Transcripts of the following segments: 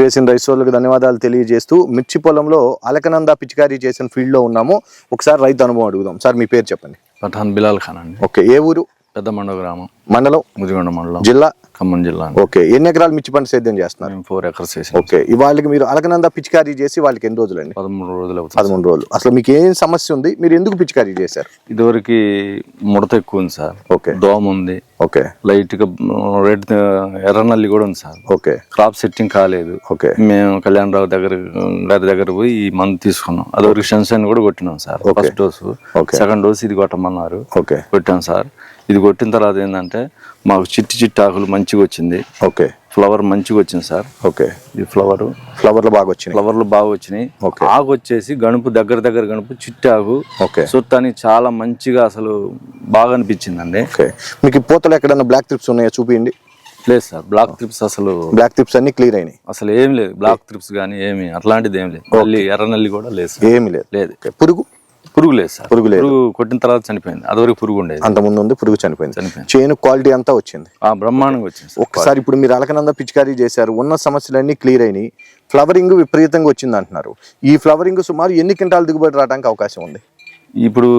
వేసిన రైస్ వాళ్ళకి ధన్యవాదాలు తెలియజేస్తూ మిర్చి పొలంలో అలకనంద పిచికారీ చేసిన ఫీల్డ్లో ఉన్నాము. ఒకసారి రైతు అనుభవం అడుగుదాం. సార్ మీ పేరు చెప్పండి. పఠాన్ బిలాల్ ఖాన్ అండి. ఓకే ఏ ఊరు? పెద్ద మండ గ్రామం. మండలం? ముదిగొండ మండలం. జిల్లా? ఖమ్మం జిల్లా అండి. ఓకే ఎన్ని ఎకరాలు మిర్చి పంట సేద్యం చేస్తున్నారు? మేము ఫోర్ ఎకర్స్ వేసాం ఓకే ఇవాళకి మీరు అలకనంద పిచికారీ చేసి వాళ్ళకి ఎన్ని రోజులండి పదమూడు రోజులు అవుతుంది పదమూడు రోజులు. అసలు మీకు ఏం సమస్య ఉంది? మీరు ఎందుకు పిచికారీ చేశారు? ఇదివరకు ముడత ఎక్కువ ఉంది సార్. ఓకే. దోమ ఉంది. ఓకే. లైట్గా రెడ్ ఎర్రనల్లి కూడా ఉంది సార్. ఓకే. క్రాప్ సెట్టింగ్ కాలేదు. ఓకే. మేము కళ్యాణరావు దగ్గర గారి దగ్గర పోయి ఈ మందు తీసుకున్నాం. అదివరకు షన్షైన్ కూడా కొట్టినాం sir. First dose. Second dose ఇది కొట్టమన్నారు. ఓకే. కొట్టాం సార్. ఇది కొట్టిన తర్వాత ఏంటంటే మాకు చిట్టి చిట్టి ఆకులు మంచిగా వచ్చింది. ఓకే. ఫ్లవర్ మంచిగా వచ్చింది సార్. ఓకే. ఈ ఫ్లవర్ ఫ్లవర్లు బాగా వచ్చినాయి. ఫ్లవర్లు బాగా వచ్చినాయి. ఆకు వచ్చేసి గణుపు దగ్గర దగ్గర గణుపు చిట్టి ఆకు. ఓకే. సుత్తాని చాలా మంచిగా అసలు బాగా అనిపించిందండి. ఓకే. మీకు పూతలు ఎక్కడన్నా బ్లాక్ త్రిప్స్ ఉన్నాయా? చూపించండి లేదు సార్. బ్లాక్ త్రిప్స్ అసలు బ్లాక్ త్రిప్స్ అన్ని క్లియర్ అయినాయి. అసలు ఏం లేదు. బ్లాక్ త్రిప్స్ కానీ ఏమి అట్లాంటిది ఏం లేదు. మళ్ళీ ఎర్రనల్లి కూడా లేదు ఏమీ లేదు. లేదు. పురుగు? పురుగు లేదు సార్. పురుగు లేదు. పురుగు కొట్టిన తర్వాత చనిపోయింది. అదివరకు పురుగు ఉండేది అంత ముందు ఉంది పురుగు చనిపోయింది. చేను క్వాలిటీ అంతా వచ్చింది. ఆ బ్రహ్మాండంగా వచ్చింది సార్ ఒక్కసారి ఇప్పుడు మీరు అలకనంద పిచికారీ చేశారు ఉన్న సమస్యలన్నీ క్లియర్ అయినాయి. ఫ్లవరింగ్ విపరీతంగా వచ్చింది అంటున్నారు ఈ ఫ్లవరింగ్ సుమారు ఎన్ని క్వింటాలు దిగుబడి రావడానికి అవకాశం ఉంది? ఇప్పుడు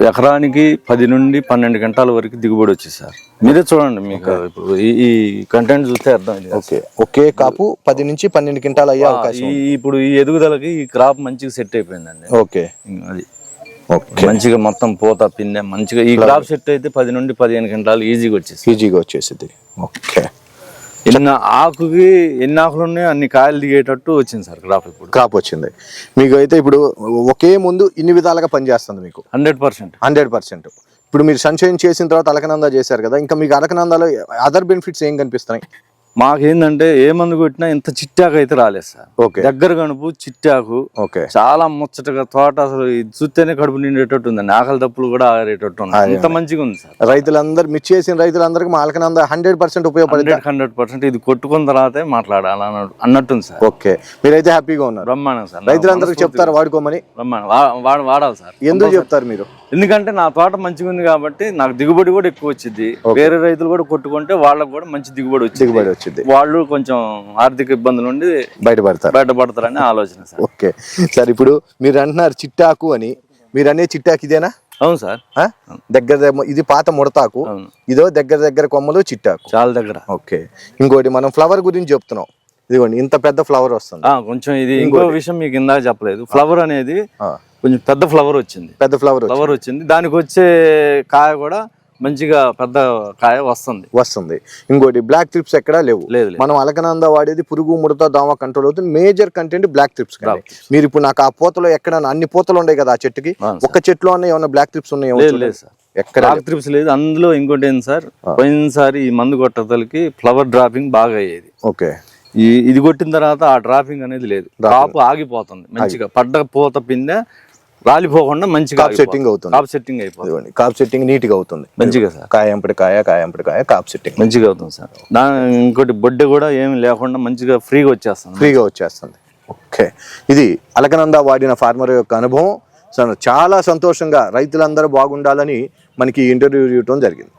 ఎకరానికి పది నుండి పన్నెండు గంటల వరకు దిగుబడి వచ్చింది సార్. మీరే చూడండి మీకు ఇప్పుడు ఈ- కంటెంట్ చూస్తే అర్థం ఓకే. ఒకే కాపు పది నుంచి పన్నెండు క్వింటాలు అయ్యే అవకాశం ఇప్పుడు ఈ ఎదుగుదలకి ఈ క్రాప్ మంచిగా సెట్ అయిపోయిందండి. ఓకే. అది. ఓకే. మంచిగా మొత్తం పూత పిందె మంచిగా ఈ క్రాప్ సెట్ అయితే పది నుండి పదిహేను గంటలు ఈజీగా వచ్చేసి ఈజీగా వచ్చేసింది. ఓకే. ఎన్ని ఆకుకి ఎన్ని ఆకులు ఉన్నాయో అన్ని కాయలు దిగేటట్టు వచ్చింది సార్ క్రాప్ ఇప్పుడు క్రాప్ వచ్చింది. మీకు అయితే ఇప్పుడు ఒకే ముందు ఇన్ని విధాలుగా పనిచేస్తుంది మీకు? Hundred percent. Hundred percent. ఇప్పుడు మీరు సన్షైన్ చేసిన తర్వాత అలకనంద చేశారు కదా ఇంకా మీకు అలకనందాలో అదర్ బెనిఫిట్స్ ఏం కనిపిస్తున్నాయి? మాకేందంటే ఏ మందు కొట్టినా ఇంత చిట్టాకు అయితే రాలేదు సార్. ఓకే. దగ్గర కనుపు చిట్టాకు. ఓకే. చాలా ముచ్చటగా తోట అసలు చూస్తేనే కడుపు నిండేటట్టు ఉందండి ఆకలి తప్పులు కూడా ఆరేటట్టు ఉంది. అంత మంచిగా ఉంది సార్. రైతులందరూ మిర్చి చేసిన రైతులందరికీ మా అలకనంద హండ్రెడ్ పర్సెంట్ ఉపయోగపడింది హండ్రెడ్ పర్సెంట్ ఇది కొట్టుకున్న తర్వాతే మాట్లాడాలి అన్నట్టు అన్నట్టుంది సార్. ఓకే. మీరైతే హ్యాపీగా ఉన్నారు. బ్రహ్మాండం సార్. రైతులందరికీ చెప్తారు వాడుకోమని? బ్రహ్మాండం. వాడాలి సార్. ఎందుకు చెప్తారు మీరు? ఎందుకంటే నా తోట మంచిగా ఉంది కాబట్టి నాకు దిగుబడి కూడా ఎక్కువ వచ్చింది వేరే రైతులు కూడా కొట్టుకుంటే వాళ్ళకి కూడా మంచి దిగుబడి వచ్చింది దిగుబడి వచ్చింది. వాళ్ళు కొంచెం ఆర్థిక ఇబ్బందుల నుండి బయటపడతారు. బయటపడతారని ఆలోచన సార్. ఓకే. సార్ ఇప్పుడు మీరు అంటున్నారు చిట్టాకు అని. మీరు అనే చిట్టాకు ఇదేనా? అవును సార్? దగ్గర ఇది పాత ముడతాకు. ఇదో దగ్గర దగ్గర కొమ్మలు చిట్టాకు. చాలా దగ్గర. ఓకే. ఇంకోటి మనం ఫ్లవర్ గురించి చెప్తున్నాం. ఇదిగోండి ఇంత పెద్ద ఫ్లవర్ వస్తుంది. కొంచెం ఇది ఇంకో విషయం మీకు ఇందాక చెప్పలేదు. ఫ్లవర్ అనేది కొంచెం పెద్ద ఫ్లవర్ వచ్చింది. పెద్ద ఫ్లవర్ ఫ్లవర్ వచ్చింది. దానికి వచ్చే కాయ కూడా మంచిగా పెద్ద కాయ వస్తుంది. వస్తుంది. ఇంకోటి బ్లాక్ ట్రిప్స్ ఎక్కడా లేవు. లేదు మనం అలకనంద వాడేది పురుగు ముడత దోమ కంట్రోల్ అవుతుంది. మేజర్ కంటెంట్ బ్లాక్ ట్రిప్స్ మీరు ఇప్పుడు నాకు ఆ పూతలో ఎక్కడ అన్ని పూతలు ఉన్నాయి కదా ఆ చెట్టుకి? చెట్లో అన్న ఏమన్నా బ్లాక్ ట్రిప్స్ ఉన్నాయో సార్. ఎక్కడ బ్లాక్ ట్రిప్స్ లేదు. అందులో ఇంకోటి ఏంటి సార్? పోయినసారి ఈ మందు కొట్టతలకి ఫ్లవర్ డ్రాపింగ్ బాగా అయ్యేది. ఓకే. ఈ ఇది కొట్టిన తర్వాత ఆ డ్రాపింగ్ అనేది లేదు. కాపు ఆగిపోతుంది. మంచిగా పడ్డ పూత పిందె రాలిపోకుండా మంచిగా కాప్ సెట్టింగ్ అవుతుంది. కాప్ సెట్టింగ్ అయిపోతుంది. కాప్ సెట్టింగ్ నీట్గా అవుతుంది. మంచిగా సార్. కాయ ఎంపటి కాయ కాయ ఎంపటి కాయ కాప్ సెట్టింగ్ మంచిగా అవుతుంది సార్. దాని ఇంకోటి బొడ్డె కూడా ఏమి లేకుండా మంచిగా ఫ్రీగా వచ్చేస్తుంది. ఫ్రీగా వచ్చేస్తుంది. ఓకే. ఇది అలకనంద వాడిన ఫార్మర్ యొక్క అనుభవం. చాలా సంతోషంగా రైతులందరూ బాగుండాలని మనకి ఇంటర్వ్యూ ఇవ్వడం జరిగింది.